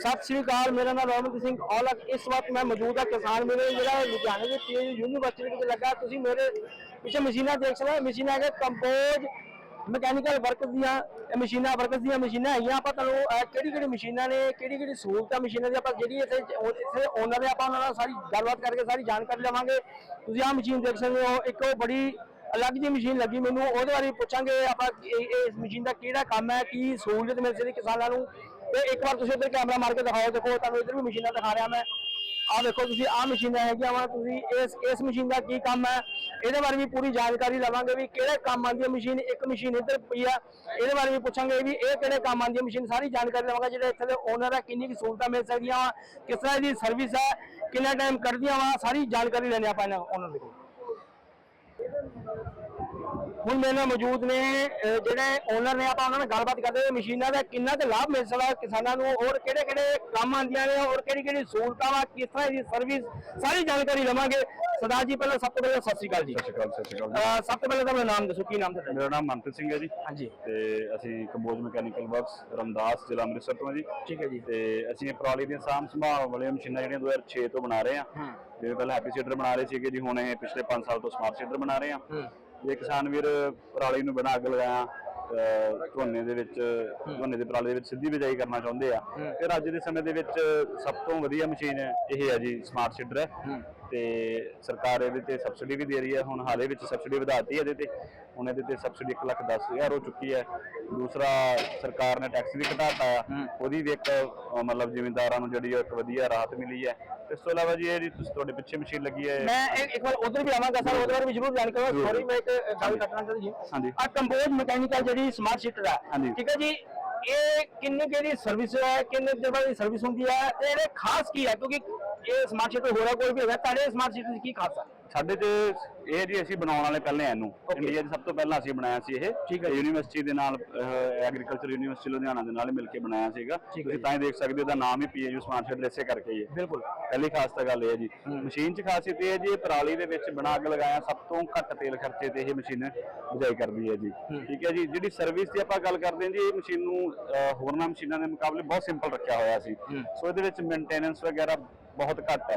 ਸਤਿ ਸ੍ਰੀ ਅਕਾਲ, ਮੇਰਾ ਨਾਮ ਰਮਨਦੀਪ ਸਿੰਘ ਔਲਖ। ਇਸ ਵਕਤ ਮੈਂ ਮੌਜੂਦ ਹਾਂ ਕਿਸਾਨ ਮੇਲੇ ਜਿਹੜਾ ਲੁਧਿਆਣੇ ਦੇ ਤੇਜ ਯੂਨੀਵਰਸਿਟੀ ਵਿੱਚ ਲੱਗਾ। ਤੁਸੀਂ ਮੇਰੇ ਪਿੱਛੇ ਮਸ਼ੀਨਾਂ ਦੇਖ ਸਕਦੇ ਹੋ। ਮਸ਼ੀਨਾਂ ਹੈਗੇ ਕੰਪੋਜ਼ ਮਕੈਨੀਕਲ ਵਰਕ ਦੀਆਂ ਮਸ਼ੀਨਾਂ ਵਰਕਸ ਦੀਆਂ ਮਸ਼ੀਨਾਂ ਹੈਗੀਆਂ। ਆਪਾਂ ਤੁਹਾਨੂੰ ਕਿਹੜੀ ਕਿਹੜੀ ਮਸ਼ੀਨਾਂ ਨੇ ਕਿਹੜੀ ਕਿਹੜੀ ਸਹੂਲਤਾਂ ਮਸ਼ੀਨਾਂ ਦੀ ਆਪਾਂ ਜਿਹੜੀ ਇੱਥੇ ਉਹ- ਇੱਥੇ ਓਨਰ ਨੇ ਆਪਾਂ ਉਹਨਾਂ ਨਾਲ ਸਾਰੀ ਗੱਲਬਾਤ ਕਰਕੇ ਸਾਰੀ ਜਾਣਕਾਰੀ ਲਵਾਂਗੇ। ਤੁਸੀਂ ਆਹ ਮਸ਼ੀਨ ਦੇਖ ਸਕਦੇ ਹੋ। ਇੱਕ ਉਹ ਬੜੀ ਅਲੱਗ ਜਿਹੀ ਮਸ਼ੀਨ ਲੱਗੀ ਮੈਨੂੰ। ਉਹਦੇ ਬਾਰੇ ਪੁੱਛਾਂਗੇ ਆਪਾਂ ਇਸ ਮਸ਼ੀਨ ਦਾ ਕਿਹੜਾ ਕੰਮ ਹੈ, ਕੀ ਸਹੂਲਤ ਮਿਲ ਸਕਦੀ ਕਿਸਾਨਾਂ ਨੂੰ ਤੇ ਇੱਕ ਵਾਰ ਤੁਸੀਂ ਇੱਧਰ ਕੈਮਰਾ ਮਾਰ ਕੇ ਦਿਖਾਓ, ਦੇਖੋ ਤੁਹਾਨੂੰ ਇੱਧਰ ਵੀ ਮਸ਼ੀਨਾਂ ਦਿਖਾ ਰਿਹਾ ਮੈਂ। ਆਹ ਦੇਖੋ ਤੁਸੀਂ, ਆਹ ਮਸ਼ੀਨਾਂ ਹੈਗੀਆਂ ਵਾ, ਤੁਸੀਂ ਇਸ ਇਸ ਮਸ਼ੀਨ ਦਾ ਕੀ ਕੰਮ ਹੈ? ਇਹਦੇ ਬਾਰੇ ਵੀ ਪੂਰੀ ਜਾਣਕਾਰੀ ਲਵਾਂਗੇ ਵੀ ਕਿਹੜੇ ਕੰਮ ਆਉਂਦੀ ਹੈ ਮਸ਼ੀਨ ਇੱਕ ਮਸ਼ੀਨ ਇੱਧਰ ਪਈ ਆ। ਇਹਦੇ ਬਾਰੇ ਵੀ ਪੁੱਛਾਂਗੇ ਵੀ ਇਹ ਕਿਹੜੇ ਕੰਮ ਆਉਂਦੀ ਹੈ ਮਸ਼ੀਨ ਸਾਰੀ ਜਾਣਕਾਰੀ ਲਵਾਂਗੇ, ਜਿਹੜੇ ਇੱਥੇ ਦੇ ਓਨਰ ਹੈ ਕਿੰਨੀ ਕੁ ਸਹੂਲਤਾਂ ਮਿਲ ਸਕਦੀਆਂ ਵਾ, ਕਿਸ ਤਰ੍ਹਾਂ ਦੀ ਸਰਵਿਸ ਹੈ, ਕਿੰਨਾ ਟਾਈਮ ਕੱਢਦੀਆਂ ਵਾ, ਸਾਰੀ ਜਾਣਕਾਰੀ ਲੈਣੀ ਆਪਾਂ ਇਹਨਾਂ ਓਨਰ ਦੇ ਕੋਲ। ਹੁਣ ਮੇਰੇ ਨਾਲ ਮੌਜੂਦ ਨੇ ਅਹ ਜਿਹੜੇ ਓਨਰ ਨੇ ਆਪਾਂ ਉਹਨਾਂ ਨਾਲ ਗੱਲਬਾਤ ਕਰਦੇ ਹਾਂ ਮਸ਼ੀਨਾਂ ਦਾ ਕਿੰਨਾ ਕੁ ਲਾਭ ਮਿਲ ਸਕਦਾ ਕਿਸਾਨਾਂ ਨੂੰ ਔਰ ਕਿਹੜੇ ਕਿਹੜੇ ਕੰਮ ਆਉਂਦੀਆਂ ਨੇ ਔਰ ਕਿਹੜੀ ਕਿਹੜੀ ਸਹੂਲਤਾਂ ਵਾ ਕਿਸ ਤਰ੍ਹਾਂ ਦੀ ਸਰਵਿਸ ਸਾਰੀ ਜਾਣਕਾਰੀ ਲਵਾਂਗੇ। ਸਰਦਾਰ ਜੀ ਪਹਿਲਾਂ ਸਭ ਤੋਂ ਪਹਿਲਾਂ ਸਤਿ ਸ਼੍ਰੀ ਅਕਾਲ ਜੀ। ਸਤਿ ਸ਼੍ਰੀ ਅਕਾਲ ਸਤਿ ਸ਼੍ਰੀ ਅਕਾਲ ਅਹ ਸਭ ਤੋਂ ਪਹਿਲਾਂ ਤਾਂ ਆਪਣਾ ਨਾਮ ਦੱਸੋ ਕੀ ਨਾਮ ਤੁਹਾਡਾ ਮੇਰਾ ਨਾਮ ਮਨਪ੍ਰੀਤ ਸਿੰਘ ਹੈ ਜੀ। ਹਾਂਜੀ। ਤੇ ਅਸੀਂ ਕੰਬੋਜ ਮਕੈਨੀਕਲ ਵਰਕਸ ਰਮਦਾਸ ਜ਼ਿਲ੍ਹਾ ਅੰਮ੍ਰਿਤਸਰ ਤੋਂ ਹਾਂ ਜੀ। ਠੀਕ ਹੈ ਜੀ। ਤੇ ਅਸੀਂ ਇਹ ਪਰਾਲੀ ਦੀਆਂ ਸਾਂਭ ਸੰਭਾਲ ਵਾਲੀਆਂ ਮਸ਼ੀਨਾਂ ਜਿਹੜੀਆਂ 2006 ਤੋਂ ਬਣਾ ਰਹੇ ਹਾਂ। ਜਿਵੇਂ ਪਹਿਲਾਂ ਹੈਪੀ ਸੀਡਰ ਬਣਾ ਰਹੇ ਸੀਗੇ ਜੀ ਹੁਣ ਇਹ ਪਿਛਲੇ 5 ਸਾਲ ਤੋਂ ਸਮਾਰਟ ਸੀਡਰ ਬਣਾ ਰਹੇ ਹਾਂ। ਇਹ ਕਿਸਾਨ ਵੀਰ ਪਰਾਲੀ ਨੂੰ ਬਣਾ ਅੱਗ ਲਗਾਇਆ ਝੋਨੇ ਦੇ ਵਿੱਚ ਝੋਨੇ ਦੇ ਪਰਾਲੀ ਦੇ ਵਿੱਚ ਸਿੱਧੀ ਬਿਜਾਈ ਕਰਨਾ ਚਾਹੁੰਦੇ ਆ। ਫਿਰ ਅੱਜ ਦੇ ਸਮੇਂ ਦੇ ਵਿੱਚ ਸਭ ਤੋਂ ਵਧੀਆ ਮਸ਼ੀਨ ਇਹ ਹੈ ਜੀ ਸਮਾਰਟ ਸੀਡਰ ਹੈ ਤੇ ਸਰਕਾਰ ਇਹਦੇ ਤੇ ਸਬਸਿਡੀ ਵੀ ਦੇ ਰਹੀ ਹੈ। ਹੁਣ ਹਾਲੇ ਵਿੱਚ ਸਬਸਿਡੀ ਵਧਾਤੀ ਹੈ ਇਹਦੇ ਤੇ। ਹੁਣ ਇਹਦੇ ਤੇ ਸਬਸਿਡੀ 1 ਲੱਖ 10 ਹਜ਼ਾਰ ਹੋ ਚੁੱਕੀ ਹੈ। ਦੂਸਰਾ ਸਰਕਾਰ ਨੇ ਟੈਕਸ ਵੀ ਘਟਾਤਾ। ਆ ਉਹਦੀ ਵੀ ਇੱਕ ਮਤਲਬ ਜ਼ਿਮੀਂਦਾਰਾਂ ਨੂੰ ਜਿਹੜੀ ਇੱਕ ਵਧੀਆ ਰਾਹਤ ਮਿਲੀ ਹੈ। ਇਸ ਤੋਂ ਇਲਾਵਾ ਜੀ ਇਹ ਜੀ ਤੁਸੀਂ ਤੁਹਾਡੇ ਪਿੱਛੇ ਮਸ਼ੀਨ ਲੱਗੀ ਹੈ। ਮੈਂ ਇੱਕ ਵਾਰ ਉਧਰ ਵੀ ਆਵਾਂਗਾ ਸਰ ਬਾਰੇ ਵੀ ਜ਼ਰੂਰ ਜਾਣਕਾਰੀ ਜ਼ਰੂਰ। ਸੌਰੀ ਮੈਂ ਇੱਕ ਗੱਲ ਕਰਨਾ ਚਾਹੁੰਦਾ ਜੀ। ਹਾਂਜੀ। ਆ ਕੰਪੋਜ਼ ਮਕੈਨੀਕਲ ਜਿਹੜੀ ਸਮਾਰਟ ਸੀਟਰ ਹੈ। ਠੀਕ ਹੈ ਜੀ ਇਹ ਕਿੰਨੀ ਕਿਹੜੀ ਸਰਵਿਸ ਹੈ ਕਿੰਨੇ ਦਿਨ ਬਾਅਦ ਸਰਵਿਸ ਹੁੰਦੀ ਹੈ ਤੇ ਇਹਦੇ ਖਾਸ ਕੀ ਹੈ? ਕਿਉਂਕਿ ਇਹ ਸਮਾਰਟ ਸੀਟਰ ਹੋਰਾ ਕੋਈ ਵੀ ਹੈਗਾ ਤੁਹਾਡੇ ਸਮਾਰਟ ਸੀਟਰ ਦੀ ਕੀ ਖਾਸ ਹੈ ਸਾਡੇ ਤੇ ਇਹ ਜੀ ਅਸੀਂ ਬਣਾਉਣ ਵਾਲੇ ਪਹਿਲੇ ਇਹਨੂੰ। ਇੰਡੀਆ 'ਚ ਸਭ ਤੋਂ ਪਹਿਲਾਂ ਅਸੀਂ ਬਣਾਇਆ ਸੀ ਇਹ। ਯੂਨੀਵਰਸਿਟੀ ਦੇ ਨਾਲ ਐਗਰੀਕਲਚਰ ਯੂਨੀਵਰਸਿਟੀ ਲੁਧਿਆਣਾ ਦੇ ਨਾਲ ਮਿਲ ਕੇ ਬਣਾਇਆ ਸੀਗਾ। ਤੁਸੀਂ ਤਾਂ ਹੀ ਦੇਖ ਸਕਦੇ ਹੋ ਉਹਦਾ ਨਾਮ ਹੀ ਪੀਏਯੂ ਸਮਾਰਟ ਸ਼ੈਡ ਇਸੇ ਕਰਕੇ ਹੀ ਹੈ। ਬਿਲਕੁਲ। ਪਹਿਲੀ ਖਾਸ ਤਾਂ ਗੱਲ ਇਹ ਹੈ ਜੀ। ਮਸ਼ੀਨ 'ਚ ਖਾਸੀਅਤ ਇਹ ਹੈ ਜੀ ਇਹ ਪਰਾਲੀ ਦੇ ਵਿੱਚ ਬਣਾ ਅੱਗ ਲਗਾਇਆ ਸਭ ਤੋਂ ਘੱਟ ਤੇਲ ਖਰਚੇ ਤੇ ਇਹ ਮਸ਼ੀਨ ਬੁਝਾਈ ਕਰਦੀ ਹੈ ਜੀ। ਠੀਕ ਹੈ ਜੀ ਜਿਹੜੀ ਸਰਵਿਸ ਦੀ ਆਪਾਂ ਗੱਲ ਕਰਦੇ ਹਾਂ ਜੀ ਇਹ ਮਸ਼ੀਨ ਨੂੰ ਹੋਰਨਾਂ ਮਸ਼ੀਨਾਂ ਦੇ ਮੁਕਾਬਲੇ ਬਹੁਤ ਸਿੰਪਲ ਰੱਖਿਆ ਹੋਇਆ ਸੀ। ਸੋ ਇਹਦੇ ਵਿੱਚ ਮੇਨਟੇਨੈਂਸ ਵਗੈਰਾ ਬਹੁਤ ਘੱਟ ਹੈ।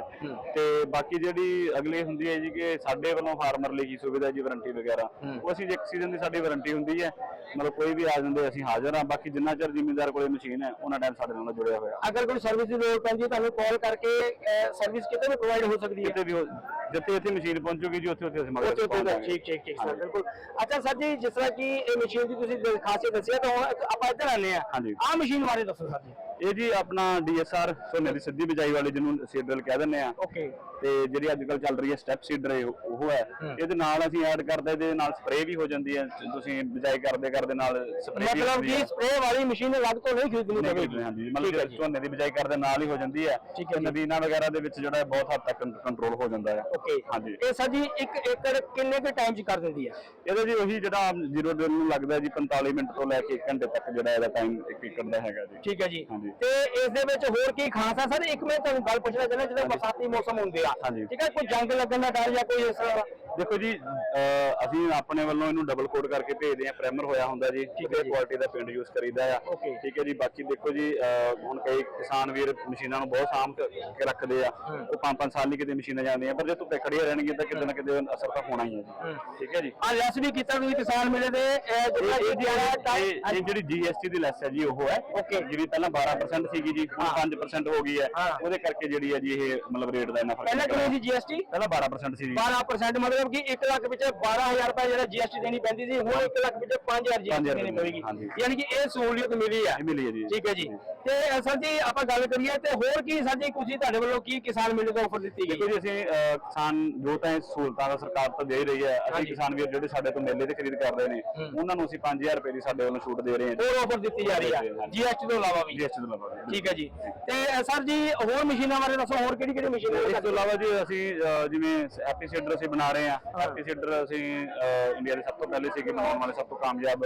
ਤੇ ਬਾਕੀ ਜਿਹੜੀ ਅਗਲੀ ਹੁੰਦੀ ਹੈ ਜੀ ਕਿ ਸਾਡੇ ਵੱਲੋਂ ਫਾਰਮਰ ਲਈ ਕੀ ਸੁਵਿਧਾ ਜੀ ਵਾਰੰਟੀ ਵਗੈਰਾ ਉਹ ਅਸੀਂ ਇੱਕ ਸੀਜ਼ਨ ਦੀ ਸਾਡੀ ਵਾਰੰਟੀ ਹੁੰਦੀ ਹੈ। ਮਤਲਬ ਕੋਈ ਵੀ ਆ ਜਾਂਦੇ ਅਸੀਂ ਹਾਜ਼ਰ ਹਾਂ। ਬਾਕੀ ਜਿੰਨਾ ਚਿਰ ਜ਼ਿਮੀਂਦਾਰ ਕੋਲੇ ਮਸ਼ੀਨ ਹੈ ਉਹਨਾਂ ਟਾਈਮ ਸਾਡੇ ਨਾਲ ਜੁੜਿਆ ਹੋਇਆ। ਅਗਰ ਕੋਈ ਸਰਵਿਸ ਦੀ ਲੋੜ ਪੈਂਦੀ ਹੈ ਤੁਹਾਨੂੰ ਕਾਲ ਕਰਕੇ ਸਰਵਿਸ ਕਿਤੇ ਵੀ ਪ੍ਰੋਵਾਈਡ ਹੋ ਸਕਦੀ ਹੈ। ਕਿਤੇ ਵੀ ਹੋ- ਜਿੱਥੇ ਇੱਥੇ ਮਸ਼ੀਨ ਪਹੁੰਚੂਗੀ ਜੀ ਉੱਥੇ ਉੱਥੇ ਅਸੀਂ ਮਦਦ ਪਹੁੰਚਾਂਗੇ। ਠੀਕ ਠੀਕ ਠੀਕ ਸਰ। ਬਿਲਕੁਲ। ਅੱਛਾ ਸਰ ਜੀ ਜਿਸ ਤਰ੍ਹਾਂ ਕਿ ਇਹ ਮਸ਼ੀਨ ਦੀ ਤੁਸੀਂ ਖਾਸੀਅਤ ਦੱਸੀ ਹੈ ਤਾਂ ਆਪਾਂ ਇੱਧਰ ਆਨੇ ਆ। ਆਹ ਮਸ਼ੀਨ ਬਾਰੇ ਦੱਸੋ ਸਰ ਜੀ। ਇਹ ਜੀ ਆਪਣਾ ਡੀਐਸਆਰ ਝੋਨੇ ਦੀ ਸਿੱਧੀ ਬਿਜਾਈ ਵਾਲੀ ਜਿਹਨੂੰ ਸੀਡਰਲ ਕਹਿ ਦਿੰਦੇ ਆ ਓਕੇ ਤੇ ਜਿਹੜੀ ਅੱਜ ਕੱਲ ਚੱਲ ਰਹੀ ਹੈ ਸਟੈਪ ਸੀਡਰ ਉਹ ਹੈ। ਇਹਦੇ ਨਾਲ ਅਸੀਂ ਐਡ ਕਰਦੇ ਇਹਦੇ ਨਾਲ ਸਪਰੇਅ ਵੀ ਹੋ ਜਾਂਦੀ ਹੈ। ਤੇ ਤੁਸੀਂ ਬਿਜਾਈ ਕਰਦੇ ਕਰਦੇ ਨਾਲ ਸਪਰੇਅ ਵੀ ਮਤਲਬ ਕਿ ਸਪਰੇ ਵਾਲੀ ਮਸ਼ੀਨ ਅਲੱਗ ਤੋਂ ਨਹੀਂ ਖਰੀਦਣੀ ਖਰੀਦਣੀ, ਹਾਂਜੀ। ਮਤਲਬ ਝੋਨੇ ਦੀ ਬਿਜਾਈ ਕਰਦੇ ਨਾਲ ਹੀ ਹੋ ਜਾਂਦੀ ਹੈ। ਜੀ। ਨਦੀਨਾਂ ਵਗੈਰਾ ਦੇ ਵਿੱਚ ਜਿਹੜਾ ਬਹੁਤ ਹੱਦ ਤੱਕ ਕੰਟਰੋਲ ਹੋ ਜਾਂਦਾ ਹੈ। ਓਕੇ ਹਾਂਜੀ। ਇਹ ਸਰ ਜੀ ਏਕੜ ਕਿੰਨੇ ਕੁ ਟਾਈਮ ਚ ਕਰ ਦਿੰਦੀ ਹੈ? ਇਹਦਾ ਜੀ ਉਹੀ ਜਿਹੜਾ ਜ਼ੀਰੋ ਦਿਨ ਨੂੰ ਲੱਗਦਾ ਜੀ 45 ਮਿੰਟ ਤੋਂ ਲੈ ਕੇ 1 ਘੰਟੇ ਤੱਕ ਜਿਹੜਾ ਇਹਦਾ ਟਾਈਮ ਇੱਕ ਏਕੜ ਦਾ ਹੈਗਾ ਜੀ। ਠੀਕ ਹੈ ਜੀ। ਹਾਂਜੀ। ਤੇ ਇਸ ਦੇ ਵਿੱਚ ਹੋਰ ਕੀ ਖਾਸ ਹੈ ਸਰ ਇੱਕ ਮੈਂ ਤੁਹਾਨੂੰ ਗੱਲ ਪੁੱਛਣਾ ਚਾਹੁੰਦਾ ਜਦੋਂ ਬਰਸਾਤੀ ਮੌਸਮ ਹੁੰਦੇ ਆ। ਠੀਕ ਹੈ ਕੋਈ ਜੰਗ ਲੱਗਣ ਦਾ ਡਰ ਜਾਂ ਕੋਈ ਇਸ ਤਰ੍ਹਾਂ ਦਾ? ਦੇਖੋ ਜੀ ਅਸੀਂ ਆਪਣੇ ਵੱਲੋਂ ਇਹਨੂੰ ਡਬਲ ਕੋਡ ਕਰਕੇ ਭੇਜਦੇ ਆ ਪ੍ਰਾਈਮਰ ਹੋਇਆ ਹੁੰਦਾ ਜੀ ਠੀਕ ਹੈ ਜੀ। ਕੁਆਲਿਟੀ ਦਾ ਪੇਂਟ ਯੂਜ਼ ਕਰੀਦਾ ਆ। ਠੀਕ ਹੈ ਜੀ ਬਾਕੀ ਦੇਖੋ ਜੀ ਹੁਣ ਕਈ ਕਿਸਾਨ ਵੀਰ ਮਸ਼ੀਨਾਂ ਨੂੰ ਬਹੁਤ ਸਾਂਭ ਕੇ ਰੱਖਦੇ ਆ। ਉਹ ਪੰਜ ਪੰਜ ਸਾਲ ਲਈ ਕਿਤੇ ਮਸ਼ੀਨਾਂ ਜਾਂਦੀਆਂ ਪਰ ਜੇ ਧੁੱਪੇ ਖੜੀਆਂ ਰਹਿਣਗੀਆਂ ਤਾਂ ਕਿਤੇ ਨਾ ਕਿਤੇ ਅਸਰ ਤਾਂ ਹੋਣਾ ਹੀ ਹੈ ਜੀ। ਠੀਕ ਹੈ ਜੀ। ਆ ਲੈਸ ਵੀ ਕੀਤਾ ਤੁਸੀਂ ਕਿਸਾਨ ਮੇਲੇ ਦੇ ਇਹ ਜਿਹੜਾ GST ਦੀ ਲੈਸ ਹੈ ਜੀ ਉਹ ਹੈ। ਜਿਹੜੀ ਪਹਿਲਾਂ 12% ਸੀਗੀ ਜੀ ਹੁਣ 5% ਹੋ ਗਈ ਹੈ। ਉਹਦੇ ਕਰਕੇ ਜਿਹੜੀ ਹੈ ਜੀ ਇਹ ਮਤਲਬ ਰੇਟ ਦਾ ਇੰਨਾ ਫ਼ਰਕ ਪਹਿਲਾਂ। ਕਿੰਨੀ ਸੀ GST ਪਹਿਲਾਂ 12% ਸੀ ਜੀ 12% ਮਤਲਬ ਕਿ 1 ਲੱਖ ਵਿੱਚ 12000 ਰੁਪਏ ਜਿਹੜਾ GST ਦੇਣੀ ਪੈਂਦੀ ਸੀ ਹੁਣ 1 ਲੱਖ ਵਿੱਚ 5000 GST ਦੇਣੀ ਪਵੇਗੀ। ਯਾਨੀ ਕਿ ਇਹ ਸਹੂਲੀਅਤ ਮਿਲੀ ਹੈ ਮਿਲੀ ਹੈ ਜੀ। ਠੀਕ ਹੈ ਜੀ। ਤੇ ਸਰ ਜੀ ਆਪਾਂ ਗੱਲ ਕਰੀਏ ਤੇ ਹੋਰ ਕੀ ਸਰ ਜੀ ਕੁਝ ਤੁਹਾਡੇ ਵੱਲੋਂ ਕੀ ਕਿਸਾਨ ਮੇਲੇ ਤੋਂ ਆਫਰ ਦਿੱਤੀ ਗਈ ਜੀ ਅਸੀਂ ਕਿਸਾਨ ਜੋ ਤਾਂ ਸਹੂਲਤਾਂ ਦਾ ਸਰਕਾਰ ਤੋਂ ਦੇ ਰਹੀ ਹੈ ਅਸੀਂ। ਕਿਸਾਨ ਵੀਰ ਜਿਹੜੇ ਸਾਡੇ ਤੋਂ ਮੇਲੇ ਤੇ ਖਰੀਦ ਕਰਦੇ ਨੇ ਉਹਨਾਂ ਨੂੰ ਅਸੀਂ 5000 ਰੁਪਏ ਦੀ ਸਾਡੇ ਵੱਲੋਂ ਛੂਟ ਦੇ ਰਹੇ ਹਾਂ ਹੋਰ ਆਫਰ ਦਿੱਤੀ ਜਾ ਰਹੀ ਹੈ। GST ਤੋਂ ਇਲਾਵਾ ਵੀ। GST ਤੋਂ ਇਲਾਵਾ ਠੀਕ ਹੈ ਜੀ। ਤੇ ਸਰ ਜੀ ਹੋਰ ਮਸ਼ੀਨਾਂ ਬਾਰੇ ਦੱਸੋ ਹੋਰ ਕਿਹੜੀ ਕਿਹੜੀ ਮਸ਼ੀਨਾਂ ਇਸ ਤੋਂ ਇਲਾਵਾ ਜੀ ਅਸੀਂ ਜਿਵੇਂ ਐਪੀਸੀਡਰ ਅਸੀਂ ਬਣਾ ਰਹੇ ਹਾਂ ਹੈਪੀ ਸੀਡਰ ਅਸੀਂ ਇੰਡੀਆ ਦੇ ਸਭ ਤੋਂ ਪਹਿਲੇ ਸੀਗੇ ਬਣਾਉਣ ਵਾਲੇ ਸਭ ਤੋਂ ਕਾਮਯਾਬ।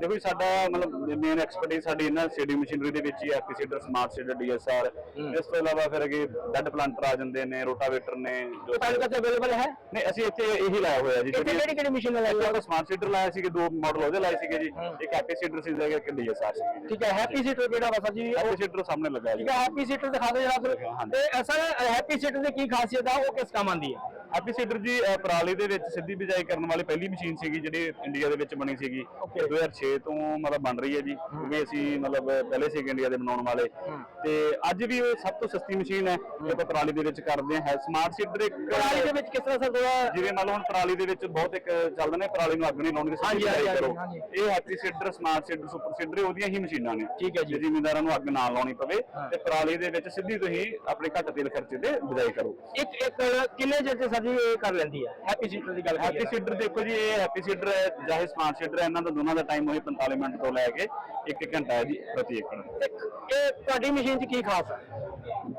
ਦੇਖੋ ਸਾਡਾ ਮਤਲਬ ਮੇਨ ਐਕਸਪਰਟਿਸ ਸਾਡੀ ਇਹਨਾਂ ਸੀਡੀ ਮਸ਼ੀਨਰੀ ਦੇ ਵਿੱਚ ਹੀ happy seeder smart seeder DSR ਇਸ ਤੋਂ ਇਲਾਵਾ ਫਿਰ ਅੱਗੇ ਬੈੱਡ ਪਲਾਂਟਰ ਆ ਜਾਂਦੇ ਨੇ ਰੋਟਾਵੇਟਰ ਨੇ ਜੋ ਤੁਹਾਡੇ ਕੋਲ ਅਵੇਲੇਬਲ ਹੈ? ਨਹੀਂ ਅਸੀਂ ਇੱਥੇ ਇਹੀ ਲਾਇਆ ਹੋਇਆ ਜੀ ਇੱਥੇ ਕਿਹੜੀ ਕਿਹੜੀ ਮਸ਼ੀਨਾਂ ਲਾਈਆਂ ਇੱਕ ਸਮਾਰਟ ਸੀਡਰ ਲਾਇਆ ਸੀਗੇ ਦੋ ਮਾਡਲ ਉਹਦੇ ਲਾਏ ਸੀਗੇ ਜੀ ਇੱਕ ਹੈਪੀ ਸੀਡਰ ਸੀ ਜਿਹੜਾ ਕਿ ਡੀਐਸਆਰ ਜੀ। ਠੀਕ ਹੈ ਹੈਪੀ ਸੀਟਰ ਕਿਹੜਾ ਵਾ ਸਰ ਜੀ? ਉਹ ਹੈਪੀ ਸੀਡਰ ਸਾਹਮਣੇ ਲੱਗਾ ਜੀ। ਠੀਕ ਹੈ ਹੈਪੀ ਸੀਟਰ ਦਿਖਾ ਦਿਓ ਜਰਾ ਫਿਰ। ਤੇ ਅਸਲ ਹੈਪੀ ਸੀਟਰ ਦੀ ਕੀ ਖਾਸੀਅਤ ਆ ਉਹ ਕਿਸ ਕੰਮ ਆਉਂਦੀ ਹੈ? ਹੈਪੀ ਸੀਡਰ ਜੀ ਪਰਾਲੀ ਦੇ ਵਿੱਚ ਸਿੱਧੀ ਬਿਜਾਈ ਕਰਨ ਵਾਲੀ ਪਹਿਲੀ ਮਸ਼ੀਨ ਸੀਗੀ ਜਿਹੜੀ ਇੰਡੀਆ ਦੇ ਵਿੱਚ ਬਣੀ ਸੀਗੀ। Okay. ਇਹ 2006 ਤੋਂ ਮਤਲਬ ਬਣ ਰਹੀ ਹੈ ਜੀ। ਕਿਉਂਕਿ ਅਸੀਂ ਮਤਲਬ ਪਹਿਲੇ ਸੀਗੇ ਇੰਡੀਆ ਦੇ ਬਣਾਉਣ ਵਾਲੇ। ਤੇ ਅੱਜ ਵੀ ਇਹ ਸਭ ਤੋਂ ਸਸਤੀ ਮਸ਼ੀਨ ਹੈ। ਜੋ ਆਪਾਂ ਪਰਾਲੀ ਦੇ ਵਿੱਚ ਕਰਦੇ ਹਾਂ ਸਮਾਰਟ ਸੀਡਰ ਇੱਕ ਪਰਾਲੀ ਦੇ ਵਿੱਚ ਕਿਸ ਤਰ੍ਹਾਂ ਸਰ ਥੋੜਾ ਜਿਵੇਂ ਮੰਨ ਲਓ ਹੁਣ ਪਰਾਲੀ ਦੇ ਵਿੱਚ ਬਹੁਤ ਇੱਕ ਚੱਲਦਾ ਨੇ ਪਰਾਲੀ ਨੂੰ ਅੱਗ ਨਹੀਂ ਲਾਉਣੀ ਸਿੱਧੀ ਹਾਂਜੀ, ਹਾਂਜੀ, ਬਿਜਾਈ ਕਰੋ। ਇਹ happy seeder smart seeder super seeder ਉਹਦੀਆਂ ਹੀ ਮਸ਼ੀਨਾਂ ਨੇ। ਠੀਕ ਹੈ ਜੀ। ਜੇ ਜ਼ਿਮੀਂਦਾਰਾਂ ਨੂੰ ਅੱਗ ਨਾ ਲਾਉਣੀ ਪਵੇ ਤੇ ਪਰਾਲੀ ਦੇ ਵਿੱਚ ਸਿੱਧੀ ਤੁਸੀਂ ਆਪਣੇ ਘੱਟ ਤੇਲ ਖਰਚੇ ਤੇ ਬਿਜਾਈ ਕਰੋ। ਇੱਕ ਇੱਕ ਕਿੰਨੇ ਚਿਰ ਚ ਸਰ ਜੀ ਇਹ ਕਰ ਲੈਂਦੀ ਹੈ? ਹੈਪੀ ਸੀਟਰ ਦੀ ਗੱਲ ਹੈਪੀ ਸੀਡਰ ਦੇਖੋ ਜੀ ਇਹ ਹੈਪੀ ਸੀਡਰ ਹੈ ਚਾਹੇ ਸਮਾਰਟ ਸੀਡਰ ਹੈ ਇਹਨਾਂ ਦਾ ਦੋਨਾਂ ਦਾ ਟਾਈਮ ਉਹੀ 45 ਮਿੰਟ ਤੋਂ ਲੈ ਕੇ 1 ਘੰਟਾ ਹੈ ਜੀ ਪ੍ਰਤੀ ਏਕੜ। ਇਹ ਤੁਹਾਡੀ ਮਸ਼ੀਨ 'ਚ ਕੀ ਖਾਸ ਹੈ?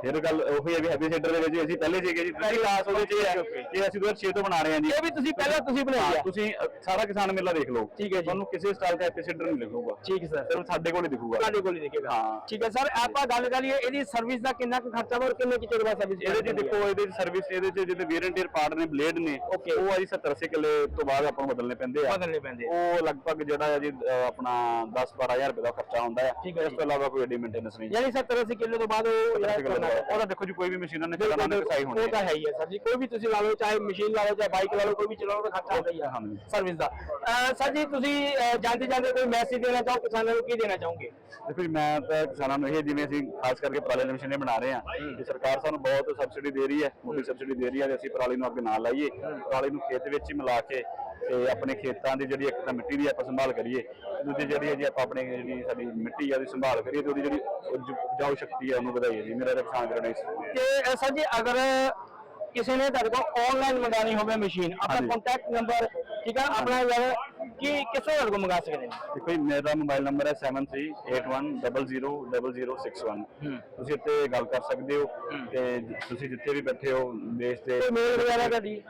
ਫਿਰ ਗੱਲ ਉਹੀ ਹੈ ਵੀ ਹੈਪੀ ਸੀਡਰ ਦੇ ਵਿੱਚ ਅਸੀਂ ਪਹਿਲੇ ਸੀਗੇ ਜੀ ਪਹਿਲੀ ਕਲਾਸ ਉਹਦੇ ਚ ਇਹ ਹੈ ਕਿ ਅਸੀਂ 2006 ਤੋਂ ਬਣਾ ਰਹੇ ਹਾਂ ਜੀ। ਇਹ ਵੀ ਤੁਸੀਂ ਪਹਿਲਾਂ ਤੁਸੀਂ ਬਣਾਈ ਹਾਂ, ਆ ਤੁਸੀਂ ਅ, ਸਾਰਾ ਕਿਸਾਨ ਮੇਲਾ ਦੇਖ ਲਓ। ਠੀਕ ਹੈ ਜੀ। ਤੁਹਾਨੂੰ ਕਿਸੇ ਸਟਾਈਲ ਦਾ ਹੈਪੀ ਸੀਡਰ ਨਹੀਂ ਲਿਖੂਗਾ ਠੀਕ ਹੈ ਸਰ ਸਿਰਫ ਸਾਡੇ ਕੋਲ ਹੀ ਦਿਖੂਗਾ। ਤੁਹਾਡੇ ਕੋਲ ਹੀ ਦੇਖੇਗਾ। ਹਾਂ। ਠੀਕ ਹੈ ਸਰ ਆਪਾਂ ਗੱਲ ਕਰੀਏ ਇਹਦੀ ਸਰਵਿਸ ਦਾ ਕਿੰਨਾ ਕੁ ਖਰਚਾ ਵਾ ਔਰ ਕਿੰਨੇ ਕੁ ਚਿਰ ਬਾਅਦ ਸਰਵਿਸ ਇਹਦੇ ਚ ਦੇਖੋ ਇਹਦੇ ਚ ਸਰਵਿਸ ਇਹਦੇ ਚ ਜਿਹਦੇ ਵੇਰੀਐਂਟੀਅਰ ਪਾਰਟ ਨੇ ਬਲੇਡ ਨੇ Okay. ਉਹ ਆ ਜੀ 70 80 ਕਿੱਲੇ ਤੋਂ ਬਾਅਦ ਆਪਾਂ ਨੂੰ ਬਦਲਨੇ ਪੈਂਦੇ ਆ। ਬਦਲਣੇ ਪੈਂਦੇ ਆ। ਉਹ ਲਗਭਗ ਜਿਹੜਾ ਹੈ ਜੀ ਅ, ਆਪਣਾ 10 12000 ਰੁਪਏ ਦਾ ਖਰਚਾ ਹੁੰਦਾ ਹੈ ਠੀਕ ਹੈ ਇਸ ਤੋਂ ਇਲਾਵਾ ਕੋਈ ਐਡੀ ਮੇਨਟੇਨੈਂਸ ਨਹੀਂ। ਯਾਨੀ 70 80 ਕਿਲੋ ਤੋਂ ਬਾਅਦ ਉਹ ਜਿਹੜਾ ਹੈ। ਉਹਦਾ ਦੇਖੋ ਜੀ ਕੋਈ ਵੀ ਮਸ਼ੀਨਾਂ ਨੇ ਚਲਾਉਣਾ ਨੇ ਕਸਾਈ ਹੋਣੀ ਉਹ ਤਾਂ ਹੈ ਹੀ ਹੈ ਸਰ ਜੀ। ਕੋਈ ਵੀ ਤੁਸੀਂ ਲਾ ਲਓ ਚਾਹੇ ਮਸ਼ੀਨ ਲਾ ਲਓ ਚਾਹੇ ਬਾਈਕ ਲਾ ਲਓ ਕੋਈ ਵੀ ਚਲਾਓ ਤਾਂ ਖਰਚਾ ਹੁੰਦਾ ਹੀ ਹਾਂਜੀ। ਸਰਵਿਸ ਦਾ। ਸਰ ਜੀ ਤੁਸੀਂ ਜਾਂਦੇ ਜਾਂਦੇ ਕੋਈ ਮੈਸੇਜ ਦੇਣਾ ਚਾਹੋ ਕਿਸਾਨਾਂ ਨੂੰ ਕੀ ਦੇਣਾ ਚਾਹੋਗੇ? ਦੇਖੋ ਮੈਂ ਤਾਂ ਕਿਸਾਨਾਂ ਨੂੰ ਇਹ ਜਿਵੇਂ ਅਸੀਂ ਖਾਸ ਕਰਕੇ ਪਰਾਲੀ ਦੀਆਂ ਮਸ਼ੀਨਾਂ ਬਣਾ ਰਹੇ ਹਾਂ ਕਿ ਸਰਕਾਰ ਸਾਨੂੰ ਬਹੁਤ ਸਬਸਿਡੀ ਦੇ ਰਹੀ ਹੈ। ਮੋਟੀ ਸਬਸਿਡੀ ਦੇ ਰਹੀ ਹੈ ਤੇ ਅਸੀਂ ਪਰਾਲੀ ਨੂੰ ਅੱਗੇ ਨਾ ਲਾਈਏ। ਪਰਾਲੀ ਨੂੰ ਖੇਤ ਵਿੱਚ ਹੀ ਮਿਲਾ ਕੇ ਤੇ ਆਪਣੇ ਖੇਤਾਂ ਦੀ ਜਿਹੜੀ ਇੱਕ ਤਾਂ ਮਿੱਟੀ ਦੀ ਆਪਾਂ ਸੰਭਾਲ ਕਰੀਏ ਦੂਜੀ ਜਿਹੜੀ ਹੈ ਜੀ ਆਪਾਂ ਆਪਣੀ ਜਿਹੜੀ ਸਾਡੀ ਮਿੱਟੀ ਆ ਉਹਦੀ ਸੰਭਾਲ ਕਰੀਏ ਤੇ ਉਹਦੀ ਜਿਹੜੀ ਉਪਜ- ਉਪਜਾਊ ਸ਼ਕਤੀ ਹੈ ਉਹਨੂੰ ਵਧਾਈਏ ਜੀ। ਮੇਰਾ ਕਿਸਾਨ ਜਿਹੜਾ ਇਸ ਤੇ ਸਰ ਜੀ ਅਗਰ ਕਿਸੇ ਨੇ ਤੁਹਾਡੇ ਕੋਲ ਆਨਲਾਈਨ ਮੰਗਾਣੀ ਹੋਵੇ ਮਸ਼ੀਨ ਆਪਣਾ। ਕੰਟੈਕਟ ਨੰਬਰ ਠੀਕ ਹੈ ਆਪਣਾ ਯਾਰ ਕੀ ਕਿੱਥੋਂ ਤੁਹਾਡੇ ਕੋਲ ਮੰਗਾ ਸਕਦੇ ਨੇ? ਜੀ ਮੇਰਾ ਮੋਬਾਈਲ ਨੰਬਰ ਹੈ 7381000061 ਤੁਸੀਂ ਇੱਥੇ ਗੱਲ ਕਰ ਸਕਦੇ ਹੋ ਤੇ ਤੁਸੀਂ ਜਿੱਥੇ ਵੀ ਬੈਠੇ ਹੋ ਦੇਸ਼ ਦੇ ਕੋਈ ਮੇਲ ਵਗੈਰਾ ਤੁਹਾਡੀ?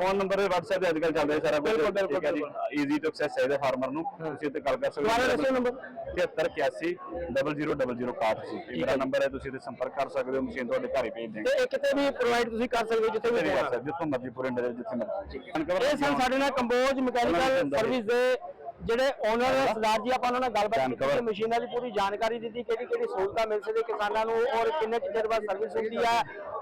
ਫੋਨ ਨੰਬਰ WhatsApp ਤੇ ਅੱਜ ਹੈ ਸਾਰਾ ਕੁਝ। ਬਿਲਕੁਲ, ਬਿਲਕੁਲ, ਜੀ। ਈਜ਼ੀ ਟੂ ਐਕਸੈਸ ਚਾਹੀਦਾ ਫਾਰਮਰ ਨੂੰ। ਤੁਸੀਂ ਇੱਥੇ ਗੱਲ ਕਰ ਸਕਦੇ ਦੁਬਾਰਾ ਦੱਸੋ number। 7381 000061 ਸੀ ਇਹ ਮੇਰਾ ਨੰਬਰ ਹੈ ਤੁਸੀਂ ਇੱਥੇ ਸੰਪਰਕ ਕਰ ਸਕਦੇ ਹੋ ਮਸ਼ੀਨ ਤੁਹਾਡੇ ਘਰ ਹੀ ਭੇਜ ਦੇਣਗੇ। ਤੇ ਇਹ ਕਿਤੇ ਵੀ ਪ੍ਰੋਵਾਈਡ ਤੁਸੀਂ ਕਰ ਸਕਦੇ ਹੋ ਜਿੱਥੇ ਵੀ ਹੋਣਾ। ਜਿੱਥੋਂ ਮਰਜ਼ੀ ਪੂਰੇ ਇੰਡੀਆ ਦੇ ਜਿੱਥੇ ਮਰਜ਼ੀ। ਇਹ ਸਨ ਸਾਡੇ ਨਾਲ ਕੰਬੋਜ ਮਕੈਨੀਕਲ ਸਰਵਿਸ ਦੇ ਜਿਹੜੇ ਓਨਰ ਸਰਦਾਰ ਜੀ ਆਪਾਂ ਉਹਨਾਂ ਨਾਲ ਗੱਲਬਾਤ ਕੀਤੀ। ਤੇ ਮਸ਼ੀਨਾਂ ਦੀ ਪੂਰੀ ਜਾਣਕਾਰੀ ਦਿੱਤੀ ਕਿਹੜੀ ਕਿਹੜੀ ਸਹੂਲਤਾਂ ਮਿਲ ਸਕਦੀ ਕਿਸਾਨਾਂ ਨੂੰ ਔਰ ਕਿੰਨੇ ਚਿਰ ਬਾਅਦ ਸਰਵਿਸ ਹੁੰਦੀ ਹੈ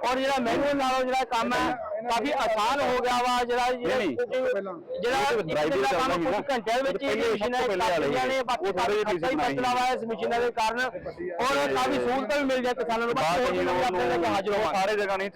ਔਰ ਜਿਹੜਾ ਮੈਨੂਅਲ ਨਾਲੋਂ ਜਿਹੜਾ ਕੰਮ ਹੈ ਕਾਫੀ ਆਸਾਨ ਹੋ ਗਿਆ ਵਾ ਜਿਹੜਾ ਜਿਹੜਾ ਦਿਨ ਦਾ ਕੰਮ ਕੁਝ ਘੰਟਿਆਂ ਵਿੱਚ ਹੀ ਮਸ਼ੀਨਾਂ ਚੱਲਦੀਆਂ ਨੇ ਬਾਕੀ ਸਾਰੇ ਖਰਚਾ ਹੀ ਬਚਦਾ ਵਾ ਇਸ ਮਸ਼ੀਨਾਂ ਦੇ ਕਾਰਨ। ਔਰ ਕਾਫੀ ਸਹੂਲਤਾਂ ਵੀ ਮਿਲ ਜਾਂਦੀਆਂ ਕਿਸਾਨਾਂ ਨੂੰ ਬਾਕੀ ਹੋਰ ਵੀ ਆਪਣੇ ਲੈ ਕੇ ਹਾਜ਼ਰ ਹੋਵਾਂਗੇ ਸਾਰੇ ਜਗ੍ਹਾ ਨਹੀਂ